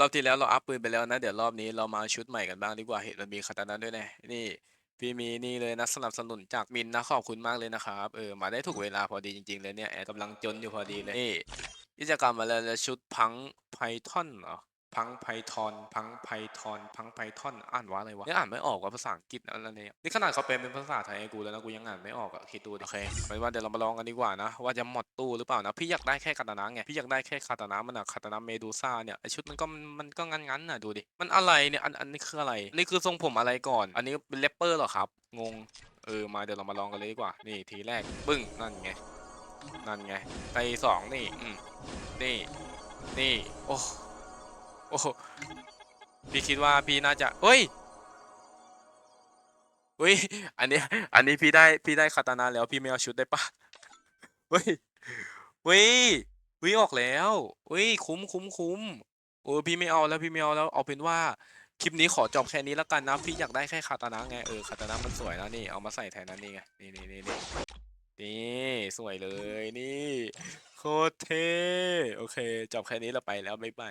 รอบที่แล้วเราอัพปืนไปแล้วนะ เดี๋ยวรอบนี้เรามาชุดใหม่กันบ้างดีกว่าเห็นมันมีคาตานะด้วยแน่นี่ พี่มีนี่เลยนะสนับสนุนจากมินนะขอบคุณมากเลยนะครับเออมาได้ถูกเวลาพอดีจริงๆเลยเนี่ยแอดกำลังจนอยู่พอดีเลยนี่กิจกรรมมาแล้วนะชุดพังไพทอนเหรอ พังไพทอนพังไพทอนพังไพทอนอ่านว่าอะไรวะเนี่ยอ่านไม่ออกว่าภาษาอังกฤษอะไรเนี่ยนี่ขนาดเขาเป็นเป็นภาษาไทยให้กูแล้วนะกูยังอ่านไม่ออกอะคิดดูดิโอเคไปว่าเดี๋ยวเรามาลองกันดีกว่านะ ว่าจะหมดตู้หรือเปล่านะพี่อยากได้แค่คาตานะไงพี่อยากได้แค่คาตานะมันอะคาตานะเมดูซ่าเนี่ยไอชุดมันก็มันมันก็งั้นๆน่ะดูดิมันอะไรเนี่ยอันอันนี้คืออะไรนี่คือทรงผมอะไรก่อน อันนี้เป็นแรปเปอร์เหรอครับงงเออมาเดี๋ยวเรามาลองกันเลยดีกว่า นี่ทีแรกปึ้งนั่นไงนั่นไงไปสองนี่อืมนี่นี่โอ้ โอ้พี่คิดว่าพี่น่าจะเฮ้ยเฮ้ย อันนี้ อันนี้พี่ได้ พี่ได้คาตานาแล้ว พี่ไม่เอาชุดได้ปะเฮ้ยเฮ้ยเฮ้ยออกแล้วเฮ้ยคุ้มคุ้มคุ้มโอ้พี่ไม่เอาแล้วพี่ไม่เอาแล้วเอาเป็นว่าคลิปนี้ขอจบแค่นี้แล้วกันนะ พี่อยากได้แค่คาตานะไงเออคาตานะมันสวยนะนี่เอามาใส่แทนนั้นนี่ไงนี่นี่นี่นี่นี่สวยเลยนี่โคตรเท่โอเคจบแค่นี้เราไปแล้วบ๊ายบาย